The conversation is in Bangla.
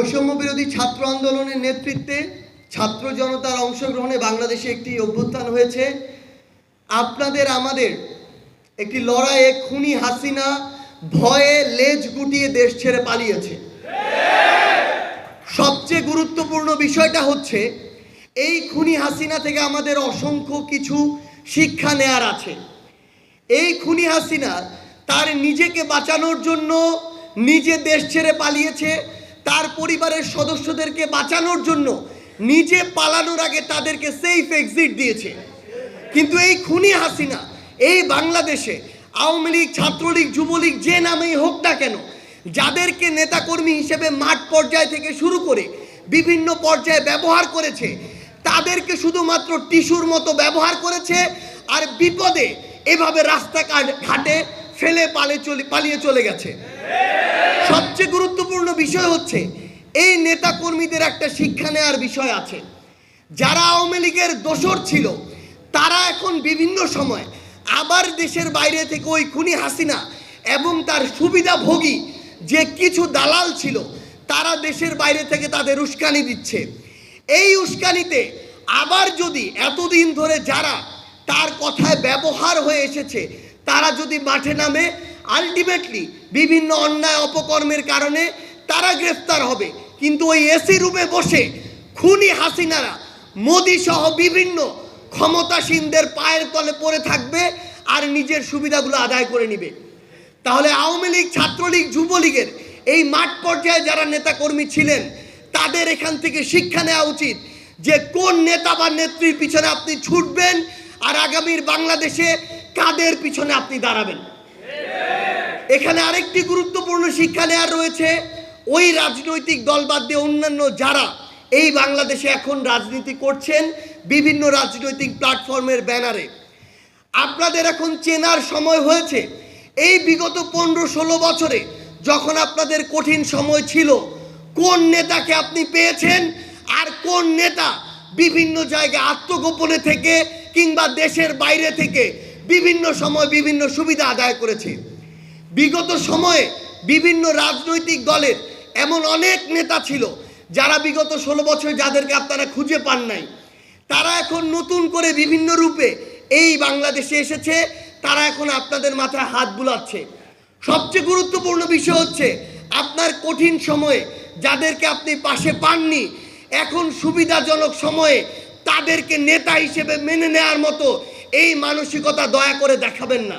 বৈষম্য বিরোধী ছাত্র আন্দোলনের নেতৃত্বে ছাত্র জনতার অংশগ্রহণে বাংলাদেশে একটি অভ্যুত্থান হয়েছে। আপনাদের আমাদের একটি লড়াইয়ে খুনি হাসিনা ভয়ে লেজ গুটিয়ে দেশ ছেড়ে পালিয়েছে। সবচেয়ে গুরুত্বপূর্ণ বিষয়টা হচ্ছে, এই খুনি হাসিনা থেকে আমাদের অসংখ্য কিছু শিক্ষা নেয়ার আছে। এই খুনি হাসিনা তার নিজেকে বাঁচানোর জন্য নিজে দেশ ছেড়ে পালিয়েছে তার পরিবারের সদস্যদেরকে বাঁচানোর জন্য নিজে পালানোর আগে তাদেরকে সেফ এক্সিট দিয়েছে। কিন্তু এই খুনি হাসিনা, এই বাংলাদেশে আওয়ামী লীগ, ছাত্রলীগ, যুবলীগ যে নামেই হোক না কেন, যাদেরকে নেতাকর্মী হিসেবে মাঠ পর্যায় থেকে শুরু করে বিভিন্ন পর্যায়ে ব্যবহার করেছে, তাদেরকে শুধুমাত্র টিস্যুর মতো ব্যবহার করেছে আর বিপদে এভাবে রাস্তা ঘাটে ফেলে পালে চলে পালিয়ে চলে গেছে। সবচেয়ে গুরুত্বপূর্ণ বিষয় হচ্ছে, এই নেতাকর্মীদের একটা শিক্ষা নেওয়ার বিষয় আছে। যারা আওয়ামী লীগের দোসর ছিল, তারা এখন বিভিন্ন সময় আবার দেশের বাইরে থেকে ওই খুনি হাসিনা এবং তার সুবিধাভোগী যে কিছু দালাল ছিল, তারা দেশের বাইরে থেকে তাদের উস্কানি দিচ্ছে। এই উস্কানিতে আবার যদি এতদিন ধরে যারা তার কথায় ব্যবহার হয়ে এসেছে, তারা যদি মাঠে নামে আলটিমেটলি বিভিন্ন অন্যায় অপকর্মের কারণে তারা গ্রেফতার হবে। কিন্তু ওই এসি রুমে বসে খুনি হাসিনারা মোদি সহ বিভিন্ন ক্ষমতাসীনদের পায়ের তলে পড়ে থাকবে আর নিজের সুবিধাগুলো আদায় করে নেবে। তাহলে আওয়ামী লীগ, ছাত্রলীগ, যুবলীগের এই মাঠ পর্যায়ে যারা নেতাকর্মী ছিলেন, তাদের এখান থেকে শিক্ষা নেওয়া উচিত যে কোন নেতা বা নেত্রীর পিছনে আপনি ছুটবেন আর আগামীর বাংলাদেশে কাদের পিছনে আপনি দাঁড়াবেন। এখানে আরেকটি গুরুত্বপূর্ণ শিক্ষা নেওয়ার রয়েছে। ওই রাজনৈতিক দল বাদ দিয়ে অন্যান্য যারা এই বাংলাদেশে এখন রাজনীতি করছেন, বিভিন্ন রাজনৈতিক প্ল্যাটফর্মের ব্যানারে। আপনাদের এখন চেনার সময় হয়েছে। এই বিগত পনেরো ষোলো বছরে যখন আপনাদের কঠিন সময় ছিল, কোন নেতাকে আপনি পেয়েছেন আর কোন নেতা বিভিন্ন জায়গায় আত্মগোপনে থেকে কিংবা দেশের বাইরে থেকে বিভিন্ন সময় বিভিন্ন সুবিধা আদায় করেছে? বিগত সময়ে বিভিন্ন রাজনৈতিক দলের এমন অনেক নেতা ছিল, যারা বিগত ষোলো বছর যাদেরকে আপনারা খুঁজে পান নাই, তারা এখন নতুন করে বিভিন্ন রূপে এই বাংলাদেশে এসেছে, তারা এখন আপনাদের মাথায় হাত বুলাচ্ছে। সবচেয়ে গুরুত্বপূর্ণ বিষয় হচ্ছে, আপনার কঠিন সময়ে যাদেরকে আপনি পাশে পাননি, এখন সুবিধাজনক সময়ে তাদেরকে নেতা হিসেবে মেনে নেওয়ার মতো এই মানসিকতা দয়া করে দেখাবেন না।